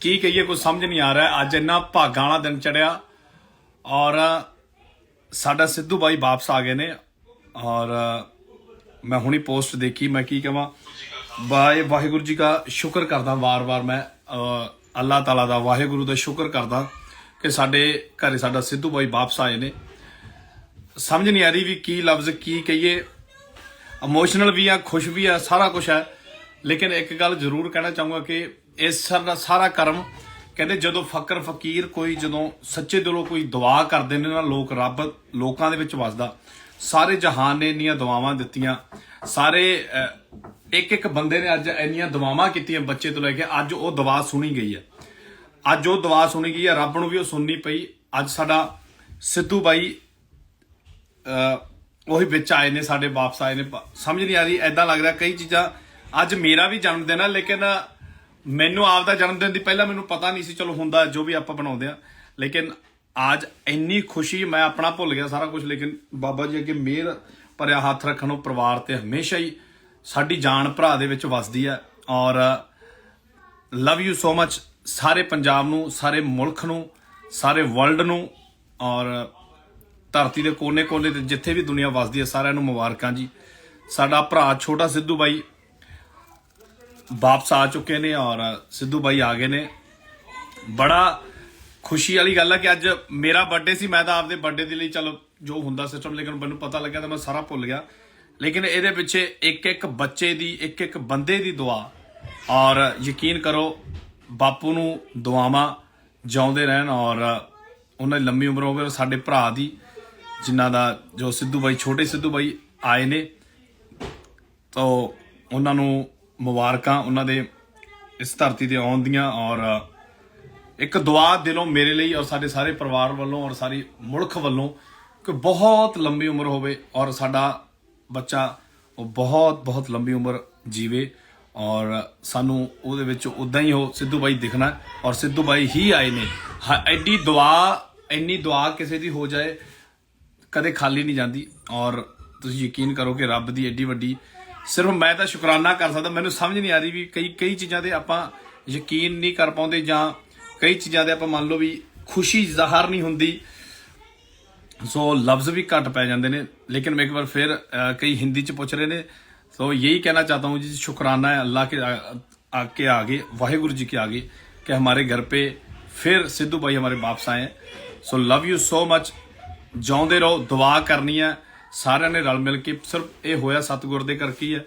ਕੀ ਕਹੀਏ ਕੁਝ ਸਮਝ ਨਹੀਂ ਆ ਰਿਹਾ। ਅੱਜ ਇੰਨਾ ਭਾਗਾਂ ਵਾਲਾ ਦਿਨ ਚੜਿਆ ਔਰ ਸਾਡਾ ਸਿੱਧੂ ਬਾਈ ਵਾਪਸ ਆ ਗਏ ਨੇ ਔਰ ਮੈਂ ਹੁਣੀ ਪੋਸਟ ਦੇਖੀ ਮੈਂ ਕੀ ਕਹਾਂ ਬਾਈ ਵਾਹਿਗੁਰੂ ਜੀ ਦਾ ਸ਼ੁਕਰ ਕਰਦਾ ਵਾਰ-ਵਾਰ ਮੈਂ ਅਹ, ਅੱਲਾਹ ਤਾਲਾ ਦਾ ਵਾਹਿਗੁਰੂ ਦਾ ਸ਼ੁਕਰ ਕਰਦਾ ਕਿ ਸਾਡੇ ਘਰੇ ਸਾਡਾ ਸਿੱਧੂ ਬਾਈ ਵਾਪਸ ਆਏ ਨੇ। ਸਮਝ ਨਹੀਂ ਆ ਰਹੀ ਵੀ ਕੀ ਲਫ਼ਜ਼ ਕੀ ਕਹੀਏ। ਇਮੋਸ਼ਨਲ ਵੀ ਆ ਖੁਸ਼ ਵੀ ਆ ਸਾਰਾ ਕੁਝ ਹੈ ਲੇਕਿਨ ਇੱਕ ਗੱਲ ਜ਼ਰੂਰ ਕਹਿਣਾ ਚਾਹੂੰਗਾ ਕਿ ਇਸ ਸਾਰਾ ਸਾਰਾ ਕਰਮ, ਕਹਿੰਦੇ ਜਦੋਂ ਫਕਰ ਫਕੀਰ ਕੋਈ ਜਦੋਂ ਸੱਚੇ ਦਿਲੋਂ ਕੋਈ ਦੁਆ ਕਰਦੇ ਨੇ ਨਾ, ਲੋਕ ਰੱਬ ਲੋਕਾਂ ਦੇ ਵਿੱਚ ਵਸਦਾ। ਸਾਰੇ ਜਹਾਨ ਨੇ ਇੰਨੀਆਂ ਦੁਆਵਾਂ ਦਿੱਤੀਆਂ। ਸਾਰੇ ਇੱਕ ਇੱਕ ਬੰਦੇ ਨੇ ਅੱਜ ਇੰਨੀਆਂ ਦੁਆਵਾਂ ਕੀਤੀਆਂ ਬੱਚੇ ਤੋਂ ਲੈ ਕੇ, ਅੱਜ ਉਹ ਦੁਆ ਸੁਣੀ ਗਈ ਹੈ। ਅੱਜ ਉਹ ਦੁਆ ਸੁਣੀ ਗਈ ਹੈ, ਰੱਬ ਨੂੰ ਵੀ ਉਹ ਸੁਣਨੀ ਪਈ। ਅੱਜ ਸਾਡਾ ਸਿੱਧੂ ਬਾਈ, ਅਹ, ਉਹੀ ਵਿੱਚ ਆਏ ਨੇ, ਸਾਡੇ ਵਾਪਸ ਆਏ ਨੇ। ਸਮਝ ਨਹੀਂ ਆ ਰਹੀ ਐਦਾਂ ਲੱਗ ਰਿਹਾ, ਕਈ ਚੀਜ਼ਾਂ ਅੱਜ ਮੇਰਾ ਵੀ ਜਨਮ ਦਿਨ ਹੈ, ਲੇਕਿਨ ਮੈਨੂੰ ਆਪ ਦਾ ਜਨਮ ਦਿਨ ਦੀ ਪਹਿਲਾਂ ਮੈਨੂੰ ਪਤਾ ਨਹੀਂ ਸੀ, ਚਲੋ ਹੁੰਦਾ ਜੋ ਵੀ ਆਪਾਂ ਬਣਾਉਂਦੇ ਆ। ਲੇਕਿਨ ਅੱਜ ਇੰਨੀ ਖੁਸ਼ੀ, ਮੈਂ ਆਪਣਾ ਭੁੱਲ ਗਿਆ ਸਾਰਾ ਕੁਝ ਲੇਕਿਨ ਬਾਬਾ ਜੀ ਅੱਗੇ ਮਿਹਰ ਭਰਿਆ ਹੱਥ ਰੱਖਣ ਉਹ ਪਰਿਵਾਰ ਤੇ ਹਮੇਸ਼ਾ ਹੀ ਸਾਡੀ ਜਾਨ ਭਰਾ ਦੇ ਵਿੱਚ ਵਸਦੀ ਹੈ ਔਰ ਲਵ ਯੂ ਸੋ ਮੱਚ ਸਾਰੇ ਪੰਜਾਬ ਨੂੰ, ਸਾਰੇ ਮੁਲਕ ਨੂੰ, ਸਾਰੇ ਵਰਲਡ ਨੂੰ, ਔਰ ਧਰਤੀ ਦੇ ਕੋਨੇ-ਕੋਨੇ ਤੇ ਜਿੱਥੇ ਵੀ ਦੁਨੀਆ ਵਸਦੀ ਹੈ ਸਾਰਿਆਂ ਨੂੰ ਮੁਬਾਰਕਾਂ ਜੀ। ਸਾਡਾ ਭਰਾ ਛੋਟਾ ਸਿੱਧੂ ਬਾਈ ਵਾਪਸ ਆ ਚੁੱਕੇ ਨੇ ਔਰ ਸਿੱਧੂ ਬਾਈ ਆ ਗਏ ਨੇ। ਬੜਾ ਖੁਸ਼ੀ ਵਾਲੀ ਗੱਲ ਹੈ ਕਿ ਅੱਜ ਮੇਰਾ ਬਰਥਡੇ ਸੀ, ਮੈਂ ਤਾਂ ਆਪਦੇ ਬਰਥਡੇ ਦੇ ਲਈ ਚਲੋ ਜੋ ਹੁੰਦਾ ਸਿਸਟਮ ਲੇਕਿਨ ਮੈਨੂੰ ਪਤਾ ਲੱਗਿਆ ਤਾਂ ਮੈਂ ਸਾਰਾ ਭੁੱਲ ਗਿਆ। ਲੇਕਿਨ ਇਹਦੇ ਪਿੱਛੇ ਇੱਕ ਇੱਕ ਬੱਚੇ ਦੀ ਇੱਕ ਇੱਕ ਬੰਦੇ ਦੀ ਦੁਆ। ਔਰ ਯਕੀਨ ਕਰੋ, ਬਾਪੂ ਨੂੰ ਦੁਆਵਾਂ ਜਿਉਂਦੇ ਰਹਿਣ ਔਰ ਉਹਨਾਂ ਦੀ ਲੰਮੀ ਉਮਰ ਹੋਵੇ ਸਾਡੇ ਭਰਾ ਦੀ, ਜਿਨ੍ਹਾਂ ਦਾ ਜੋ ਸਿੱਧੂ ਬਾਈ, ਛੋਟੇ ਸਿੱਧੂ ਬਾਈ ਆਏ ਨੇ। ਤੋ ਉਹਨਾਂ ਨੂੰ ਮੁਬਾਰਕਾਂ ਉਹਨਾਂ ਦੇ ਇਸ ਧਰਤੀ ਤੇ ਆਉਣ ਦੀਆਂ ਔਰ ਇੱਕ ਦੁਆ ਦਿਲੋਂ ਮੇਰੇ ਲਈ ਔਰ ਸਾਡੇ ਸਾਰੇ ਪਰਿਵਾਰ ਵੱਲੋਂ ਔਰ ਸਾਰੀ ਮੁਲਕ ਵੱਲੋਂ ਕਿ ਬਹੁਤ ਲੰਬੀ ਉਮਰ ਹੋਵੇ ਔਰ ਸਾਡਾ ਬੱਚਾ ਉਹ ਬਹੁਤ ਬਹੁਤ ਲੰਬੀ ਉਮਰ ਜੀਵੇ ਔਰ ਸਾਨੂੰ ਉਹਦੇ ਵਿੱਚ ਉਦਾਂ ਹੀ ਉਹ ਸਿੱਧੂ ਬਾਈ ਦਿਖਣਾ ਔਰ ਸਿੱਧੂ ਬਾਈ ਹੀ ਆਏ ਨੇ। ਹ- ਐਡੀ ਦੁਆ ਇੰਨੀ ਦੁਆ ਕਿਸੇ ਦੀ ਹੋ ਜਾਏ, ਕਦੇ ਖਾਲੀ ਨਹੀਂ ਜਾਂਦੀ ਔਰ ਤੁਸੀਂ ਯਕੀਨ ਕਰੋ ਕਿ ਰੱਬ ਦੀ ਐਡੀ ਵੱਡੀ ਸਿਰਫ ਮੈਂ ਤਾਂ ਸ਼ੁਕਰਾਨਾ ਕਰ ਸਕਦਾ ਮੈਨੂੰ ਸਮਝ ਨਹੀਂ ਆ ਰਹੀ ਵੀ ਕਈ ਕਈ ਚੀਜ਼ਾਂ ਤੇ ਆਪਾਂ ਯਕੀਨ ਨਹੀਂ ਕਰ ਪਾਉਂਦੇ ਜਾਂ ਕਈ ਚੀਜ਼ਾਂ ਦੇ ਆਪਾਂ ਮੰਨ ਲਓ ਵੀ ਖੁਸ਼ੀ ਜ਼ਾਹਰ ਨਹੀਂ ਹੁੰਦੀ ਸੋ ਲਫ਼ਜ਼ ਵੀ ਘੱਟ ਪੈ ਜਾਂਦੇ ਨੇ लेकिन मैं एक बार फिर अ, कई हिंदी च पूछ रहे ने तो यही कहना चाहता हूँ जी शुक्राना है अल्लाह के आ- आ- के आगे वाहेगुरु जी के आगे कि हमारे घर पे फिर सिद्धू भाई हमारे वापस आए हैं so love you so much ਜਿਉਂਦੇ ਰਹੋ ਦੁਆ ਕਰਨੀ ਹੈ ਸਾਰਿਆਂ ਨੇ ਰਲ ਮਿਲ ਕੇ ਸਿਰਫ ਇਹ ਹੋਇਆ ਸਤਿਗੁਰ ਦੇ ਕਰਕੇ ਹੀ ਹੈ।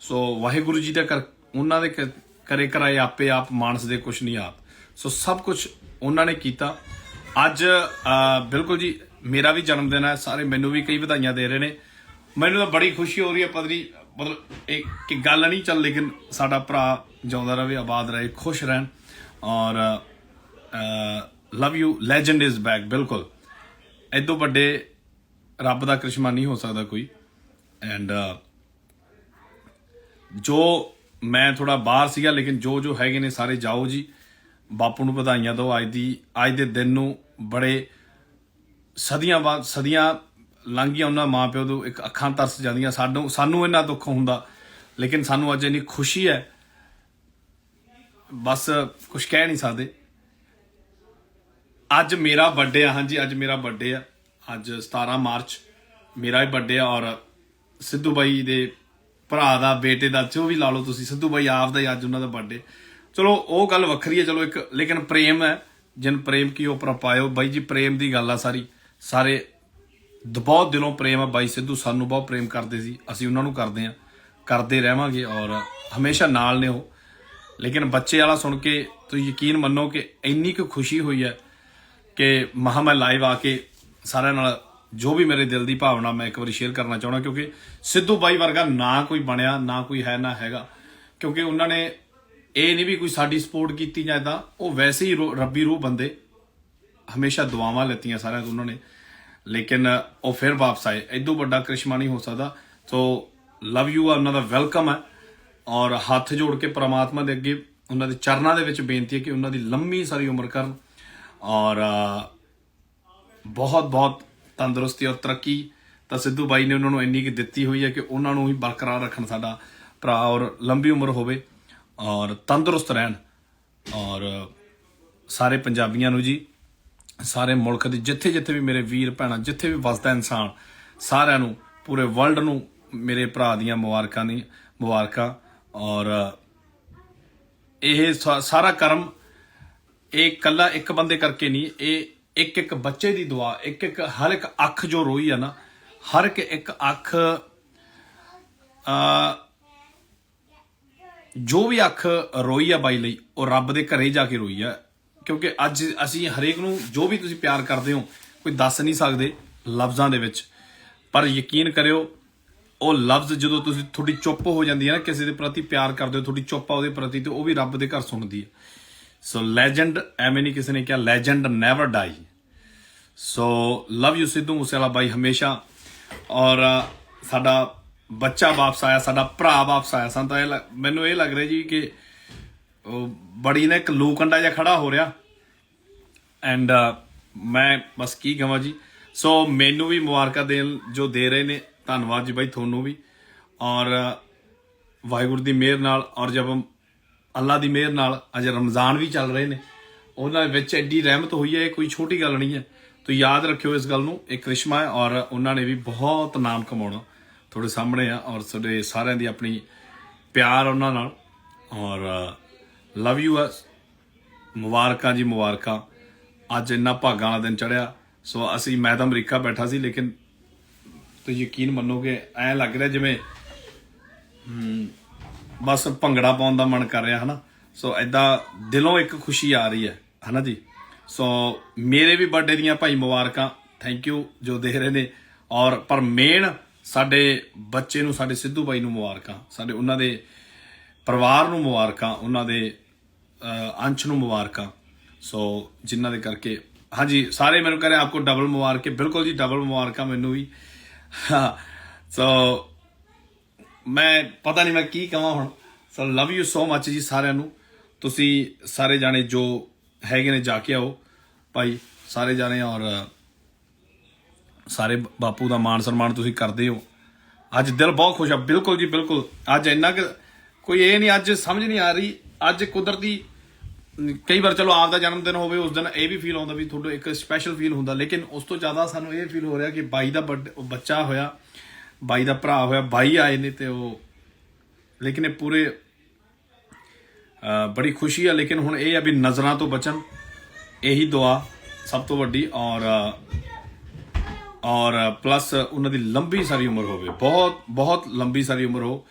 ਸੋ ਵਾਹਿਗੁਰੂ ਜੀ ਦਾ ਕਰ ਉਹਨਾਂ ਦੇ ਕਰੇ ਕਰਾਏ ਆਪੇ ਆਪ, ਮਾਨਸ ਦੇ ਕੁਛ ਨਹੀਂ ਆਪ। ਸੋ ਸਭ ਕੁਝ ਉਹਨਾਂ ਨੇ ਕੀਤਾ। ਅੱਜ ਬਿਲਕੁਲ ਜੀ, ਮੇਰਾ ਵੀ ਜਨਮ ਦਿਨ ਹੈ। ਸਾਰੇ ਮੈਨੂੰ ਵੀ ਕਈ ਵਧਾਈਆਂ ਦੇ ਰਹੇ ਨੇ। ਮੈਨੂੰ ਤਾਂ ਬੜੀ ਖੁਸ਼ੀ ਹੋ ਰਹੀ ਹੈ ਪਤਨੀ। ਮਤਲਬ ਇਹ ਕਿ ਗੱਲ ਨਹੀਂ ਚੱਲ, ਲੇਕਿਨ ਸਾਡਾ ਭਰਾ ਜਿਉਂਦਾ ਰਹੇ, ਆਬਾਦ ਰਹੇ, ਖੁਸ਼ ਰਹਿਣ। ਔਰ love you, legend is back, ਬਿਲਕੁਲ। ਇਦੋਂ ਵੱਡੇ ਰੱਬ ਦਾ ਕਰਿਸ਼ਮਾ ਨਹੀਂ ਹੋ ਸਕਦਾ ਕੋਈ। ਐਂਡ ਜੋ ਮੈਂ ਥੋੜਾ ਬਾਹਰ ਸੀਗਾ, ਲੇਕਿਨ ਜੋ ਜੋ ਹੈਗੇ ਨੇ ਸਾਰੇ ਜਾਓ ਜੀ। ਬਾਪੂ ਨੂੰ ਵਧਾਈਆਂ ਦਿਓ। ਅੱਜ ਦੀ ਅੱਜ ਦੇ ਦਿਨ ਨੂੰ ਬੜੇ ਸਦੀਆਂ ਬਾਅਦ ਸਦੀਆਂ ਲੰਘੀਆਂ ਉਹਨਾਂ ਮਾਪਿਓ ਤੋਂ। ਇੱਕ ਅੱਖਾਂ ਤਰਸ ਜਾਂਦੀਆਂ। ਸਾਨੂੰ ਸਾਨੂੰ ਇੰਨਾ ਦੁੱਖ ਹੁੰਦਾ। ਲੇਕਿਨ ਸਾਨੂੰ ਅੱਜ ਇੰਨੀ ਖੁਸ਼ੀ ਹੈ। ਬਸ ਕੁਝ ਕਹਿ ਨਹੀਂ ਸਕਦੇ। ਅੱਜ ਮੇਰਾ ਬਰਥਡੇ ਆ। ਹਾਂਜੀ, ਅੱਜ ਮੇਰਾ ਬਰਥਡੇ ਆ। ਅੱਜ 17 ਮਾਰਚ, ਮੇਰਾ ਹੀ ਬਰਥਡੇ ਆ ਔਰ ਸਿੱਧੂ ਬਾਈ ਦੇ ਭਰਾ ਦਾ, ਬੇਟੇ ਦਾ, ਜੋ ਵੀ ਲਾ ਲਓ ਤੁਸੀਂ, ਸਿੱਧੂ ਬਾਈ ਆਪ ਦਾ ਹੀ ਅੱਜ ਉਹਨਾਂ ਦਾ ਬਰਥਡੇ ਚਲੋ, ਉਹ ਗੱਲ ਵੱਖਰੀ ਹੈ, ਚਲੋ ਇੱਕ, ਲੇਕਿਨ ਪ੍ਰੇਮ ਹੈ, ਜਿਨ ਪ੍ਰੇਮ ਕੀ ਉਪਰ ਪਾਇਓ। ਬਾਈ ਜੀ, ਪ੍ਰੇਮ ਦੀ ਗੱਲ ਆ ਸਾਰੀ। ਸਾਰੇ ਦ- ਬਹੁਤ ਦਿਲੋਂ ਪ੍ਰੇਮ ਆ। ਬਾਈ ਸਿੱਧੂ ਸਾਨੂੰ ਬਹੁਤ ਪ੍ਰੇਮ ਕਰਦੇ ਸੀ। ਅਸੀਂ ਉਹਨਾਂ ਨੂੰ ਕਰਦੇ ਆ ਕਰਦੇ ਰਹਿਵਾਂਗੇ ਔਰ ਹਮੇਸ਼ਾ ਨਾਲ ਨੇ ਉਹ। ਲੇਕਿਨ ਬੱਚੇ ਵਾਲਾ ਸੁਣ ਕੇ ਤੁਸੀਂ ਯਕੀਨ ਮੰਨੋ ਕਿ ਇੰਨੀ ਕੁ ਖੁਸ਼ੀ ਹੋਈ ਹੈ ਕਿ ਮਹਾ ਮੈਂ ਲਾਈਵ ਆ ਕੇ ਸਾਰਿਆਂ ਨਾਲ ਜੋ ਵੀ ਮੇਰੇ ਦਿਲ ਦੀ ਭਾਵਨਾ ਮੈਂ ਇੱਕ ਵਾਰੀ ਸ਼ੇਅਰ ਕਰਨਾ ਚਾਹੁੰਦਾ, ਕਿਉਂਕਿ ਸਿੱਧੂ ਬਾਈ ਵਰਗਾ ਨਾ ਕੋਈ ਬਣਿਆ, ਨਾ ਕੋਈ ਹੈ, ਨਾ ਹੈਗਾ। ਕਿਉਂਕਿ ਉਹਨਾਂ ਨੇ ਇਹ ਨਹੀਂ ਵੀ ਕੋਈ ਸਾਡੀ ਸਪੋਰਟ ਕੀਤੀ ਜਾਂ ਇਦਾਂ ਉਹ ਵੈਸੇ ਹੀ ਰੋ- ਰੱਬੀ ਰੂਹ ਬੰਦੇ। ਹਮੇਸ਼ਾ ਦੁਆਵਾਂ ਲੈਤੀਆਂ ਸਾਰਿਆਂ ਤੋਂ ਉਹਨਾਂ ਨੇ। ਲੇਕਿਨ ਉਹ ਫਿਰ ਵਾਪਸ ਆਏ। ਇਦੋਂ ਵੱਡਾ ਕ੍ਰਿਸ਼ਮਾ ਨਹੀਂ ਹੋ ਸਕਦਾ। ਸੋ ਲਵ ਯੂ ਆ, ਉਹਨਾਂ ਦਾ ਵੈਲਕਮ ਹੈ ਔਰ ਹੱਥ ਜੋੜ ਕੇ ਪ੍ਰਮਾਤਮਾ ਦੇ ਅੱਗੇ ਉਹਨਾਂ ਦੇ ਚਰਨਾਂ ਦੇ ਵਿੱਚ ਬੇਨਤੀ ਹੈ ਕਿ ਉਹਨਾਂ ਦੀ ਲੰਮੀ ਸਾਰੀ ਉਮਰ ਕਰਨ। ਔਰ ਬਹੁਤ ਬਹੁਤ ਤੰਦਰੁਸਤੀ ਔਰ ਤਰੱਕੀ ਤਾਂ ਸਿੱਧੂ ਬਾਈ ਨੇ ਉਹਨਾਂ ਨੂੰ ਇੰਨੀ ਕਿ ਦਿੱਤੀ ਹੋਈ ਹੈ ਕਿ ਉਹਨਾਂ ਨੂੰ ਹੀ ਬਰਕਰਾਰ ਰੱਖਣ ਸਾਡਾ ਭਰਾ ਔਰ ਲੰਬੀ ਉਮਰ ਹੋਵੇ ਔਰ ਤੰਦਰੁਸਤ ਰਹਿਣ ਔਰ ਸਾਰੇ ਪੰਜਾਬੀਆਂ ਨੂੰ ਜੀ, ਸਾਰੇ ਮੁਲਕ ਦੇ ਜਿੱਥੇ ਜਿੱਥੇ ਵੀ ਮੇਰੇ ਵੀਰ ਭੈਣਾਂ, ਜਿੱਥੇ ਵੀ ਵਸਦਾ ਇਨਸਾਨ, ਸਾਰਿਆਂ ਨੂੰ, ਪੂਰੇ ਵਰਲਡ ਨੂੰ ਮੇਰੇ ਭਰਾ ਦੀਆਂ ਮੁਬਾਰਕਾਂ ਦੀ, ਮੁਬਾਰਕਾਂ ਔਰ ਇਹ ਸਾਰਾ ਕਰਮ ਇਹ ਕੱਲਾ ਇੱਕ ਬੰਦੇ ਕਰਕੇ ਨਹੀਂ, ਇਹ ਇੱਕ ਇੱਕ ਬੱਚੇ ਦੀ ਦੁਆ ਇੱਕ ਇੱਕ ਹਰ ਇੱਕ ਅੱਖ ਜੋ ਰੋਈ ਆ ਨਾ, ਹਰ ਇੱਕ ਇੱਕ ਅੱਖ ਆ ਜੋ ਵੀ ਅੱਖ ਰੋਈ ਆ ਬਾਈ ਲਈ, ਉਹ ਰੱਬ ਦੇ ਘਰੇ ਜਾ ਕੇ ਰੋਈ ਆ। ਕਿਉਂਕਿ ਅੱਜ ਅਸੀਂ ਹਰੇਕ ਨੂੰ ਜੋ ਵੀ ਤੁਸੀਂ ਪਿਆਰ ਕਰਦੇ ਹੋ, ਕੋਈ ਦੱਸ ਨਹੀਂ ਸਕਦੇ ਲਫ਼ਜ਼ਾਂ ਦੇ ਵਿੱਚ। ਪਰ ਯਕੀਨ ਕਰਿਓ, ਉਹ ਲਫ਼ਜ਼ ਜਦੋਂ ਤੁਸੀਂ ਥੋੜੀ ਚੁੱਪ ਹੋ ਜਾਂਦੀ ਹੈ ਨਾ, ਕਿਸੇ ਦੇ ਪ੍ਰਤੀ ਪਿਆਰ ਕਰਦੇ ਹੋ ਥੋੜੀ ਚੁੱਪ ਆ ਉਹਦੇ ਪ੍ਰਤੀ, ਤੇ ਉਹ ਵੀ ਰੱਬ ਦੇ ਘਰ ਸੁਣਦੀ ਹੈ ਸੋ ਲੈਜੈਂਡ ਐਵੇਂ ਨਹੀਂ ਕਿਸੇ ਨੇ ਕਿਹਾ legend never die so love you Sidhu Moosewala ਬਾਈ ਹਮੇਸ਼ਾ। ਔਰ ਸਾਡਾ ਬੱਚਾ ਵਾਪਸ ਆਇਆ, ਸਾਡਾ ਭਰਾ ਵਾਪਸ ਆਇਆ। ਸਾਨੂੰ ਤਾਂ ਇਹ ਲੱਗ- ਮੈਨੂੰ ਇਹ ਲੱਗ ਰਿਹਾ ਜੀ ਕਿ ਬੜੀ ਨਾ ਇੱਕ ਲੂਕੰਡਾ ਜਿਹਾ ਖੜਾ ਹੋ ਰਿਹਾ। ਐਂਡ ਮੈਂ ਬਸ ਕੀ ਕਹਾਂ ਜੀ। ਸੋ ਮੈਨੂੰ ਵੀ ਮੁਬਾਰਕਾਂ ਦੇਣ ਜੋ ਦੇ ਰਹੇ ਨੇ। ਧੰਨਵਾਦ ਜੀ ਬਾਈ, ਤੁਹਾਨੂੰ ਵੀ। ਔਰ ਵਾਹਿਗੁਰੂ ਦੀ ਮਿਹਰ ਨਾਲ। ਔਰ ਜਬ ਅੱਲਾ ਦੀ ਮਿਹਰ ਨਾਲ ਅਜ ਰਮਜ਼ਾਨ ਵੀ ਚੱਲ ਰਹੇ ਨੇ। ਉਹਨਾਂ ਵਿੱਚ ਐਡੀ ਰਹਿਮਤ ਹੋਈ ਹੈ, ਇਹ ਕੋਈ ਛੋਟੀ ਗੱਲ ਨਹੀਂ ਹੈ। ਤੋ ਯਾਦ ਰੱਖਿਓ ਇਸ ਗੱਲ ਨੂੰ, ਇਹ ਕ੍ਰਿਸ਼ਮਾ ਹੈ ਔਰ ਉਹਨਾਂ ਨੇ ਵੀ ਬਹੁਤ ਨਾਮ ਕਮਾਉਣਾ ਤੁਹਾਡੇ ਸਾਹਮਣੇ ਆ ਔਰ ਤੁਹਾਡੇ ਸਾਰਿਆਂ ਦੀ ਆਪਣੀ ਪਿਆਰ ਉਹਨਾਂ ਨਾਲ। ਔਰ ਲਵ ਯੂ ਅਸ ਮੁਬਾਰਕਾਂ ਜੀ ਮੁਬਾਰਕਾਂ। ਅੱਜ ਇੰਨਾ ਭਾਗਾਂ ਵਾਲਾ ਦਿਨ ਚੜਿਆ ਸੋ ਅਸੀਂ, ਮੈਂ ਤਾਂ ਅਮਰੀਕਾ ਬੈਠਾ ਸੀ, ਲੇਕਿਨ ਤੁਸੀਂ ਯਕੀਨ ਮੰਨੋਗੇ, ਐਂ ਲੱਗ ਰਿਹਾ ਜਿਵੇਂ ਬਸ ਭੰਗੜਾ ਪਾਉਣ ਦਾ ਮਨ ਕਰ ਰਿਹਾ, ਹਨਾ? ਸੋ ਐਦਾਂ ਦਿਲੋਂ ਇੱਕ ਖੁਸ਼ੀ ਆ ਰਹੀ ਹੈ, ਹਨਾ ਜੀ? ਸੋ ਮੇਰੇ ਵੀ ਬਰਥਡੇ ਦੀਆਂ ਭਾਈ ਮੁਬਾਰਕਾਂ ਥੈਂਕ ਯੂ ਜੋ ਦੇਖ ਰਹੇ ਨੇ। ਔਰ, ਪਰ ਮੇਨ ਸਾਡੇ ਬੱਚੇ ਨੂੰ, ਸਾਡੇ ਸਿੱਧੂ ਭਾਈ ਨੂੰ ਮੁਬਾਰਕਾਂ, ਸਾਡੇ ਉਹਨਾਂ ਦੇ ਪਰਿਵਾਰ ਨੂੰ ਮੁਬਾਰਕਾਂ, ਉਹਨਾਂ ਦੇ ਅੰਸ਼ ਨੂੰ ਮੁਬਾਰਕਾਂ। ਸੋ ਜਿਨ੍ਹਾਂ ਦੇ ਕਰਕੇ, ਹਾਂਜੀ, ਸਾਰੇ ਮੈਨੂੰ ਕਹ ਰਹੇ ਆਪਕੋ ਡਬਲ ਮੁਬਾਰਕੇ ਬਿਲਕੁਲ ਜੀ ਡਬਲ ਮੁਬਾਰਕਾਂ ਮੈਨੂੰ ਵੀ। ਸੋ ਮੈਂ ਪਤਾ ਨਹੀਂ ਮੈਂ ਕੀ ਕਹਾਂ ਹੁਣ। ਸੋ ਲਵ ਯੂ ਸੋ ਮੱਚ ਜੀ ਸਾਰਿਆਂ ਨੂੰ। ਤੁਸੀਂ ਸਾਰੇ ਜਾਣੇ ਜੋ ਹੈਗੇ ਨੇ ਜਾ ਕੇ ਆਓ। ਭਾਈ, ਸਾਰੇ ਜਾਣੇ ਔਰ ਸਾਰੇ ਬਾਪੂ ਦਾ ਮਾਣ ਸਨਮਾਨ ਤੁਸੀਂ ਕਰਦੇ ਹੋ। ਅੱਜ ਦਿਲ ਬਹੁਤ ਖੁਸ਼ ਆ। ਬਿਲਕੁਲ ਜੀ, ਬਿਲਕੁਲ। ਅੱਜ ਇੰਨਾ ਕਿ ਕੋਈ ਇਹ ਨਹੀਂ, ਅੱਜ ਸਮਝ ਨਹੀਂ ਆ ਰਹੀ। ਅੱਜ ਕੁਦਰਤੀ, ਕਈ ਵਾਰ ਚਲੋ ਆਪ ਦਾ ਜਨਮ ਦਿਨ ਹੋਵੇ, ਉਸ ਦਿਨ ਇਹ ਵੀ ਫੀਲ ਆਉਂਦਾ ਵੀ ਤੁਹਾਡਾ ਇੱਕ ਸਪੈਸ਼ਲ ਫੀਲ ਹੁੰਦਾ। ਲੇਕਿਨ ਉਸ ਤੋਂ ਜ਼ਿਆਦਾ ਸਾਨੂੰ ਇਹ ਫੀਲ ਹੋ ਰਿਹਾ ਕਿ ਬਾਈ ਦਾ birthday- ਬੱਚਾ ਹੋਇਆ। ਬਾਈ ਦਾ ਭਰਾ ਹੋਇਆ, ਬਾਈ ਆਏ ਨੇ ਤੇ ਉਹ, ਲੇਕਿਨ ਇਹ ਪੂਰੇ ਬੜੀ ਖੁਸ਼ੀ ਆ, ਲੇਕਿਨ ਹੁਣ ਇਹ ਆ ਵੀ ਨਜ਼ਰਾਂ ਤੋਂ ਬਚਣ, ਇਹੀ ਦੁਆ ਸਭ ਤੋਂ ਵੱਡੀ, ਔਰ ਔਰ ਪਲੱਸ ਉਹਨਾਂ ਦੀ ਲੰਬੀ ਸਾਰੀ ਉਮਰ ਹੋਵੇ, ਬਹੁਤ ਬਹੁਤ ਲੰਬੀ ਸਾਰੀ ਉਮਰ ਹੋ,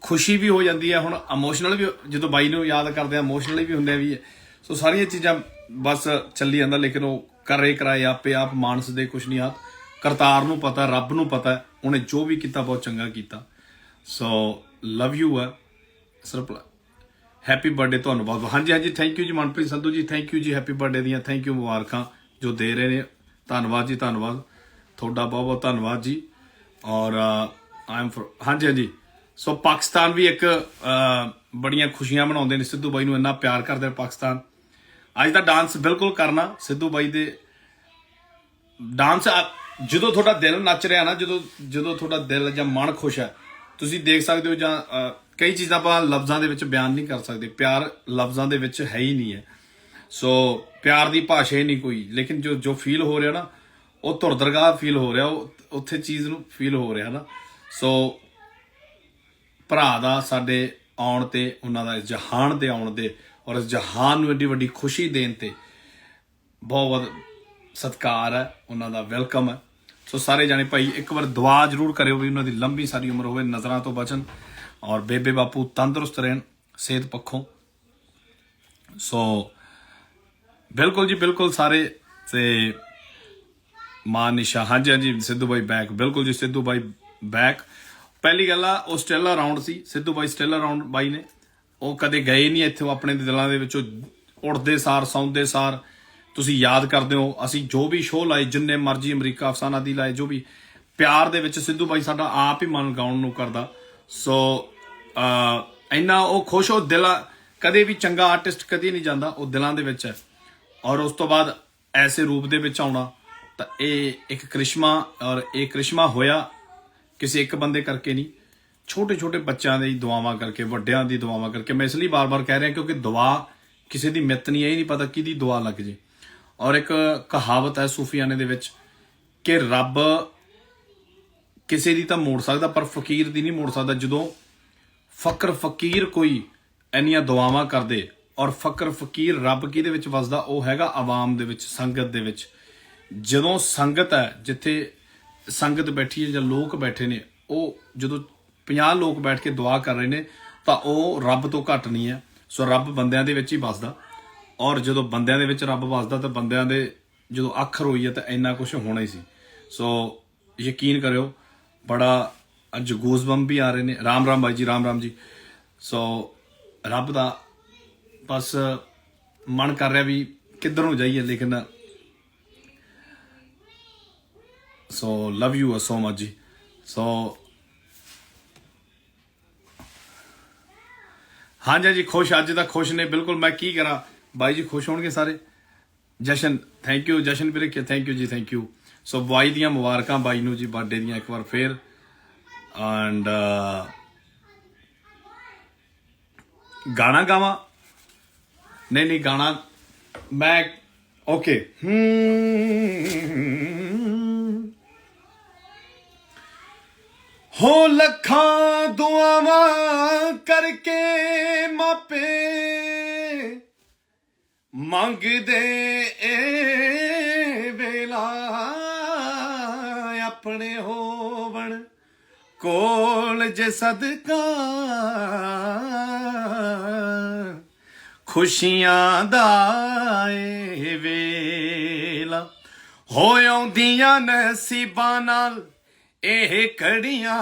ਖੁਸ਼ੀ ਵੀ ਹੋ ਜਾਂਦੀ ਹੈ ਹੁਣ ਇਮੋਸ਼ਨਲ ਵੀ, ਜਦੋਂ ਬਾਈ ਨੂੰ ਯਾਦ ਕਰਦੇ ਆ ਇਮੋਸ਼ਨਲੀ ਵੀ ਹੁੰਦੇ ਆ ਵੀ, ਸੋ ਸਾਰੀਆਂ ਚੀਜ਼ਾਂ ਬਸ ਚੱਲੀ ਜਾਂਦਾ, ਲੇਕਿਨ ਉਹ ਕਰੇ ਕਰਾਏ ਆਪੇ ਆਪ ਮਾਨਸ ਦੇ ਕੁਛ ਨਹੀਂ ਆ ਕਰਤਾਰ ਨੂੰ ਪਤਾ, ਰੱਬ ਨੂੰ ਪਤਾ, ਉਹਨੇ ਜੋ ਵੀ ਕੀਤਾ, ਬਹੁਤ ਚੰਗਾ ਕੀਤਾ। ਸੋ ਲਵ ਯੂ ਆ ਸਿਰਫ ਹੈਪੀ ਬਰਥਡੇ ਤੁਹਾਨੂੰ ਬਹੁਤ ਹਾਂਜੀ ਹਾਂਜੀ ਥੈਂਕ ਯੂ ਜੀ, ਮਨਪ੍ਰੀਤ ਸੰਧੂ ਜੀ ਥੈਂਕ ਯੂ ਜੀ ਹੈਪੀ ਬਰਥਡੇ ਦੀਆਂ ਥੈਂਕ ਯੂ ਮੁਬਾਰਕਾਂ ਜੋ ਦੇ ਰਹੇ ਨੇ। ਧੰਨਵਾਦ ਜੀ, ਧੰਨਵਾਦ। ਤੁਹਾਡਾ ਬਹੁਤ ਬਹੁਤ ਧੰਨਵਾਦ ਜੀ। ਔਰ ਆਈ ਐਮ ਹਾਂਜੀ ਹਾਂਜੀ। ਸੋ ਪਾਕਿਸਤਾਨ ਵੀ ਇੱਕ ਬੜੀਆਂ ਖੁਸ਼ੀਆਂ ਮਨਾਉਂਦੇ ਨੇ ਸਿੱਧੂ ਬਾਈ ਨੂੰ, ਇੰਨਾ ਪਿਆਰ ਕਰਦੇ ਨੇ ਪਾਕਿਸਤਾਨ। ਅੱਜ ਦਾ ਡਾਂਸ ਬਿਲਕੁਲ ਕਰਨਾ, ਸਿੱਧੂ ਬਾਈ ਦੇ ਡਾਂਸ ਆ- ਜਦੋਂ ਤੁਹਾਡਾ ਦਿਲ ਨੱਚ ਰਿਹਾ ਨਾ, ਜਦੋਂ ਜਦੋਂ ਤੁਹਾਡਾ ਦਿਲ ਜਾਂ ਮਨ ਖੁਸ਼ ਹੈ, ਤੁਸੀਂ ਦੇਖ ਸਕਦੇ ਹੋ ਜਾਂ ਕਈ ਚੀਜ਼ਾਂ ਆਪਾਂ ਲਫ਼ਜ਼ਾਂ ਦੇ ਵਿੱਚ ਬਿਆਨ ਨਹੀਂ ਕਰ ਸਕਦੇ। ਪਿਆਰ ਲਫ਼ਜ਼ਾਂ ਦੇ ਵਿੱਚ ਹੈ ਹੀ ਨਹੀਂ ਹੈ। ਸੋ, ਪਿਆਰ ਦੀ ਭਾਸ਼ਾ ਹੀ ਨਹੀਂ ਕੋਈ। ਲੇਕਿਨ ਜੋ ਜੋ ਫੀਲ ਹੋ ਰਿਹਾ ਨਾ, ਉਹ ਧੁਰ ਦਰਗਾਹ ਫੀਲ ਹੋ ਰਿਹਾ, ਉਹ, ਉੱਥੇ ਚੀਜ਼ ਨੂੰ ਫੀਲ ਹੋ ਰਿਹਾ ਨਾ। ਸੋ, ਭਰਾ ਦਾ ਸਾਡੇ ਆਉਣ ਤੇ, ਉਹਨਾਂ ਦਾ ਇਸ ਜਹਾਨ ਤੇ ਆਉਣ ਦੇ, ਔਰ ਇਸ ਜਹਾਨ ਨੂੰ ਏਡੀ ਵੱਡੀ ਖੁਸ਼ੀ ਦੇਣ ਤੇ ਬਹੁਤ ਬਹੁਤ ਸਤਿਕਾਰ ਹੈ, ਉਹਨਾਂ ਦਾ ਵੈਲਕਮ ਹੈ। ਸੋ ਸਾਰੇ ਜਾਣੇ ਭਾਈ, ਇੱਕ ਵਾਰ ਦੁਆ ਜ਼ਰੂਰ ਕਰਿਓ ਵੀ ਉਹਨਾਂ ਦੀ ਲੰਬੀ ਸਾਰੀ ਉਮਰ ਹੋਵੇ, ਨਜ਼ਰਾਂ ਤੋਂ ਬਚਣ। ਔਰ ਬੇਬੇ ਬਾਪੂ ਤੰਦਰੁਸਤ ਰਹਿਣ, ਸਿਹਤ ਪੱਖੋਂ। ਸੋ ਬਿਲਕੁਲ ਜੀ, ਬਿਲਕੁਲ ਸਾਰੇ ਤੇ ਮਾਂ ਨਿਸ਼ਾ, ਹਾਂਜੀ ਹਾਂਜੀ, ਸਿੱਧੂ ਬਾਈ ਬੈਕ ਬਿਲਕੁਲ ਜੀ, ਸਿੱਧੂ ਬਾਈ ਬੈਕ ਪਹਿਲੀ ਗੱਲ ਆ, ਉਹ ਸਟੈਲਾ ਰਾਉਂਡ ਸੀ, ਸਿੱਧੂ ਬਾਈ ਸਟੈਲਾ ਰਾਉਂਡ ਬਾਈ ਨੇ। ਉਹ ਕਦੇ ਗਏ ਨਹੀਂ ਇੱਥੋਂ ਆਪਣੇ ਦਿਲਾਂ ਦੇ ਵਿੱਚੋਂ ਉੜਦੇ ਸਾਰ, ਸੌਂਦੇ ਸਾਰ। ਤੁਸੀਂ ਯਾਦ ਕਰਦੇ ਹੋ, ਅਸੀਂ ਜੋ ਵੀ ਸ਼ੋਅ ਲਾਏ, ਜਿੰਨੇ ਮਰਜ਼ੀ ਅਮਰੀਕਾ ਅਫਸਾਨਾ ਦੀ ਲਾਏ, ਜੋ ਵੀ, ਪਿਆਰ ਦੇ ਵਿੱਚ ਸਿੱਧੂ ਬਾਈ ਸਾਡਾ ਆਪ ਹੀ ਮਨ ਗਾਉਣ ਨੂੰ ਕਰਦਾ। ਸੋ ਇੰਨਾ ਉਹ ਖੁਸ਼ ਹੋ, ਦਿਲ ਕਦੇ ਵੀ ਚੰਗਾ ਆਰਟਿਸਟ ਕਦੀ ਨਹੀਂ ਜਾਂਦਾ, ਉਹ ਦਿਲਾਂ ਦੇ ਵਿੱਚ ਹੈ। ਔਰ ਉਸ ਤੋਂ ਬਾਅਦ ਐਸੇ ਰੂਪ ਦੇ ਵਿੱਚ ਆਉਣਾ, ਤਾਂ ਇਹ ਇੱਕ ਕ੍ਰਿਸ਼ਮਾ ਔਰ ਇਹ ਕ੍ਰਿਸ਼ਮਾ ਹੋਇਆ ਕਿਸੇ ਇੱਕ ਬੰਦੇ ਕਰਕੇ ਨਹੀਂ। ਛੋਟੇ ਛੋਟੇ ਬੱਚਿਆਂ ਦੀ ਦੁਆਵਾਂ ਕਰਕੇ, ਵੱਡਿਆਂ ਦੀ ਦੁਆਵਾਂ ਕਰਕੇ, ਮੈਂ ਇਸ ਲਈ ਬਾਰ-ਬਾਰ ਕਹਿ ਰਿਹਾ ਕਿਉਂਕਿ ਦੁਆ ਕਿਸੇ ਦੀ ਮਿੱਤ ਨਹੀਂ ਹੈ ਇਹ ਨਹੀਂ ਪਤਾ ਕਿਹਦੀ ਦੁਆ ਲੱਗ ਜੇ। ਔਰ ਇੱਕ ਕਹਾਵਤ ਹੈ ਸੂਫੀਆਨੇ ਦੇ ਵਿੱਚ ਕਿ ਰੱਬ ਕਿਸੇ ਦੀ ਤਾਂ ਮੋੜ ਸਕਦਾ, ਪਰ ਫਕੀਰ ਦੀ ਨਹੀਂ ਮੋੜ ਸਕਦਾ। ਜਦੋਂ ਫਕਰ ਫਕੀਰ ਕੋਈ ਇੰਨੀਆਂ ਦੁਆਵਾਂ ਕਰਦੇ ਔਰ ਫਕਰ ਫਕੀਰ ਰੱਬ ਕਿਹਦੇ ਵਿੱਚ ਵਸਦਾ, ਉਹ ਹੈਗਾ ਆਵਾਮ ਦੇ ਵਿੱਚ, ਸੰਗਤ ਦੇ ਵਿੱਚ। ਜਦੋਂ ਸੰਗਤ ਹੈ, ਜਿੱਥੇ ਸੰਗਤ ਬੈਠੀ ਹੈ ਜਾਂ ਲੋਕ ਬੈਠੇ ਨੇ, ਉਹ ਜਦੋਂ 50 ਲੋਕ ਬੈਠ ਕੇ ਦੁਆ ਕਰ ਰਹੇ ਨੇ, ਤਾਂ ਉਹ ਰੱਬ ਤੋਂ ਘੱਟ ਨਹੀਂ ਹੈ। ਸੋ ਰੱਬ ਬੰਦਿਆਂ ਦੇ ਵਿੱਚ ਹੀ ਵਸਦਾ। ਔਰ ਜਦੋਂ ਬੰਦਿਆਂ ਦੇ ਵਿੱਚ ਰੱਬ ਵਸਦਾ ਤਾਂ ਬੰਦਿਆਂ ਦੇ ਜਦੋਂ ਅੱਖ ਹੋਈ ਹੈ ਤਾਂ ਇੰਨਾ ਕੁਝ ਹੋਣਾ ਹੀ ਸੀ। ਸੋ ਯਕੀਨ ਕਰਿਓ, ਬੜਾ ਅੱਜ ਗੂਜ਼ਬੰਬ ਵੀ ਆ ਰਹੇ ਨੇ। ਰਾਮ ਰਾਮ ਬਾਈ ਜੀ, ਰਾਮ ਰਾਮ ਜੀ। ਸੋ ਰੱਬ ਦਾ ਬਸ ਮਨ ਕਰ ਰਿਹਾ ਵੀ ਕਿੱਧਰ ਨੂੰ ਜਾਈਏ, ਲੇਕਿਨ so love you so much ਜੀ। ਸੋ ਹਾਂਜੀ ਜੀ ਖੁਸ਼, ਅੱਜ ਤਾਂ ਖੁਸ਼ ਨੇ। ਬਿਲਕੁਲ ਮੈਂ ਕੀ ਕਰਾਂ? ਬਾਈ ਜੀ ਖੁਸ਼ ਹੋਣਗੇ ਸਾਰੇ? ਜਸ਼ਨ ਥੈਂਕ ਯੂ ਜਸ਼ਨ ਵੀਰੇ ਥੈਂਕ ਯੂ ਜੀ ਥੈਂਕ ਯੂ ਸੋ ਬਾਈ ਦੀਆਂ ਮੁਬਾਰਕਾਂ ਬਾਈ ਨੂੰ ਜੀ ਬਰਥਡੇ ਦੀਆਂ ਇੱਕ ਵਾਰ ਫੇਰ। ਐਂਡ ਗਾਣਾ ਗਾਵਾਂ? ਨਹੀਂ ਨਹੀਂ, ਗਾਣਾ ਮੈਂ ਓਕੇ ਹੋ ਲੱਖਾਂ ਦੁਆਵਾਂ ਕਰਕੇ ਮਾਪੇ ਮੰਗਦੇ ਏ ਵੇਲਾ ਆਪਣੇ ਹੋਵਣ ਕੋਲ ਜੇ ਸਦਕਾ। ਖੁਸ਼ੀਆਂ ਦਾ ਏ ਵੇਲਾ ਹੋ ਆਉਂਦੀਆਂ ਨਸੀਬਾਂ ਨਾਲ ਇਹ ਕੜੀਆਂ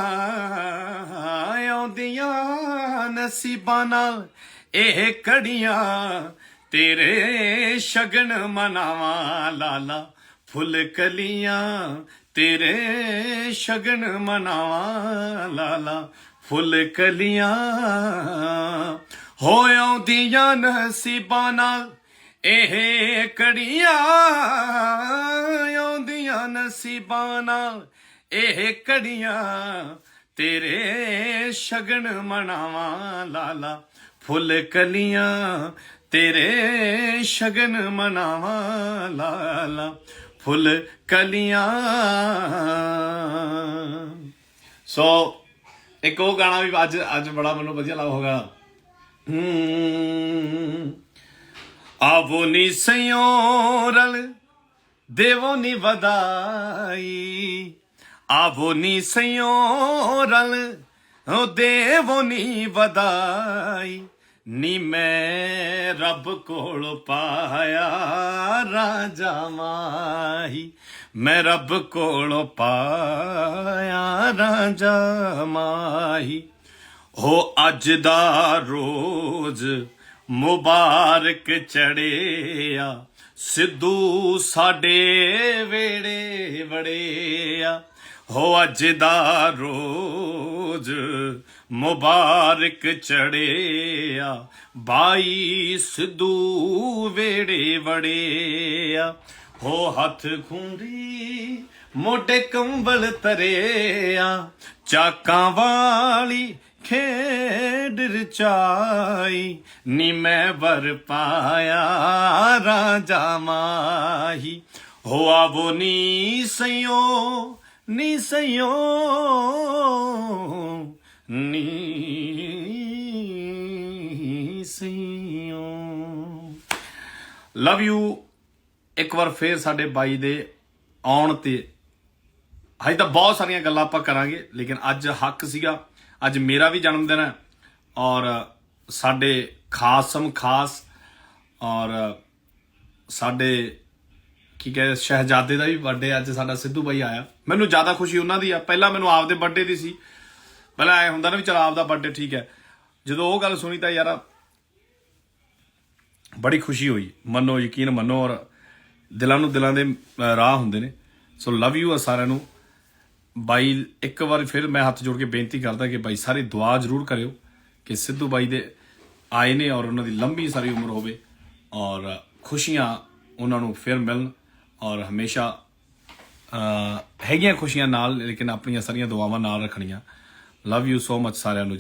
ਆਉਂਦੀਆਂ ਨਸੀਬਾਂ ਨਾਲ ਇਹ ਕੜੀਆਂ ਤੇਰੇ ਸ਼ਗਨ ਮਨਾਵਾ, ਲਾਲਾ ਫੁੱਲ ਕਲੀਆਂ। ਤੇਰੇ ਸ਼ਗਨ ਮਨਾਵਾਂ, ਲਾਲਾ ਫੁੱਲ ਕਲੀਆਂ। ਹੋ ਆਉਂਦੀਆਂ ਨਸੀਬਾਂ ਨਾਲ ਇਹ ਕੜੀਆਂ ਆਉਂਦੀਆਂ ਨਸੀਬਾਂ ਨਾਲ ਇਹ ਕੜੀਆਂ ਤੇਰੇ ਸ਼ਗਨ ਮਨਾਵਾਂ, ਲਾਲਾ ਫੁੱਲ ਕਲੀਆਂ। ਤੇਰੇ ਸ਼ਗਨ ਮਨਾਵਾਂ ਲਾਲਾ ਫੁੱਲ ਕਲੀਆਂ। ਸੋ ਇੱਕ ਉਹ ਗਾਣਾ ਵੀ ਅੱਜ ਅੱਜ ਬੜਾ ਮੈਨੂੰ ਵਧੀਆ ਲੱਗ ਹੋਗਾ। ਆਵੋ ਨੀ ਸਿਓਰਲ ਦੇਵੋ ਨੀ ਵਧਾਈ। ਆਵੋ ਨੀ ਸਿਓਰਲ ਰਲ, ਦੇਵੋ ਨੀ ਵਧਾਈ। ਨੀ ਮੈਂ ਰੱਬ ਕੋਲ ਪਾਇਆ, ਰਾਜਾ ਮਾਹੀ। ਮੈਂ ਰੱਬ ਕੋਲ ਪਾਇਆ, ਰਾਜਾ ਮਾਹੀ। ਹੋ ਅੱਜ ਦਾ ਰੋਜ਼ ਮੁਬਾਰਕ ਚੜਿਆ ਸਿੱਧੂ ਸਾਡੇ ਵੇੜੇ ਵੜਿਆ। ਹੋ ਅੱਜ ਦਾ ਰੋਜ਼ ਮੁਬਾਰਕ ਚੜਿਆ ਬਾਈ ਸਿੱਧੂ ਵੇੜੇ ਵੜਿਆ। ਹੋ ਹੱਥ ਖੁੰਡੀ ਮੋਢੇ ਕੰਬਲ ਤਰਿਆ ਚਾਕਾਂ ਵਾਲੀ ਖੇਡ ਰਚਾਈ, ਨੀ ਮੈਂ ਵਰ ਪਾਇਆ ਰਾਜਾ ਮਾਹੀ। ਹੋ ਆਵੋ ਨੀ ਸਈਓ ਨੀ ਸਈਓ ਨੀ ਸਈਓ ਲਵ ਯੂ ਇੱਕ ਵਾਰ ਫੇਰ ਸਾਡੇ ਬਾਈ ਦੇ ਆਉਣ ਤੇ ਹਜੇ ਤਾਂ ਬਹੁਤ ਸਾਰੀਆਂ ਗੱਲਾਂ ਆਪਾਂ ਕਰਾਂਗੇ, ਲੇਕਿਨ ਅੱਜ ਹੱਕ ਸੀਗਾ, ਅੱਜ ਮੇਰਾ ਵੀ ਜਨਮ ਦਿਨ ਹੈ, ਔਰ ਸਾਡੇ ਖਾਸਮ ਖਾਸ, ਔਰ ਸਾਡੇ ਕੀ ਕਹੇ ਸ਼ਹਿਜ਼ਾਦੇ ਦਾ ਵੀ ਬਰਥਡੇ ਅੱਜ ਸਾਡਾ ਸਿੱਧੂ ਬਾਈ ਆਇਆ। ਮੈਨੂੰ ਜ਼ਿਆਦਾ ਖੁਸ਼ੀ ਉਹਨਾਂ ਦੀ ਆ। ਪਹਿਲਾਂ ਮੈਨੂੰ ਆਪਦੇ ਬਰਥਡੇ ਦੀ ਸੀ। ਪਹਿਲਾਂ ਐ ਹੁੰਦਾ ਨਾ ਵੀ ਚਲ ਆਪਦਾ ਬਰਥਡੇ ਠੀਕ ਹੈ। ਜਦੋਂ ਉਹ ਗੱਲ ਸੁਣੀ ਤਾਂ ਯਾਰ ਬੜੀ ਖੁਸ਼ੀ ਹੋਈ। ਮੰਨੋ, ਯਕੀਨ ਮੰਨੋ ਔਰ ਦਿਲਾਂ ਨੂੰ ਦਿਲਾਂ ਦੇ ਰਾਹ ਹੁੰਦੇ ਨੇ। ਸੋ ਲਵ ਯੂ ਆ ਸਾਰਿਆਂ ਨੂੰ। ਬਾਈ, ਇੱਕ ਵਾਰ ਫਿਰ ਮੈਂ ਹੱਥ ਜੋੜ ਕੇ ਬੇਨਤੀ ਕਰਦਾ ਕਿ ਬਾਈ ਸਾਰੇ ਦੁਆ ਜ਼ਰੂਰ ਕਰਿਓ ਕਿ ਸਿੱਧੂ ਬਾਈ ਦੇ ਆਏ ਨੇ ਔਰ ਉਹਨਾਂ ਦੀ ਲੰਬੀ ਸਾਰੀ ਉਮਰ ਹੋਵੇ ਔਰ ਖੁਸ਼ੀਆਂ ਉਹਨਾਂ ਨੂੰ ਫਿਰ ਮਿਲਣ। ਔਰ ਹਮੇਸ਼ਾ ਹੈਗੀਆਂ ਖੁਸ਼ੀਆਂ ਨਾਲ, ਲੇਕਿਨ ਆਪਣੀਆਂ ਸਾਰੀਆਂ ਦੁਆਵਾਂ ਨਾਲ ਰੱਖਣੀਆਂ। ਲਵ ਯੂ ਸੋ ਮਚ ਸਾਰਿਆਂ ਨੂੰ ਜੀ।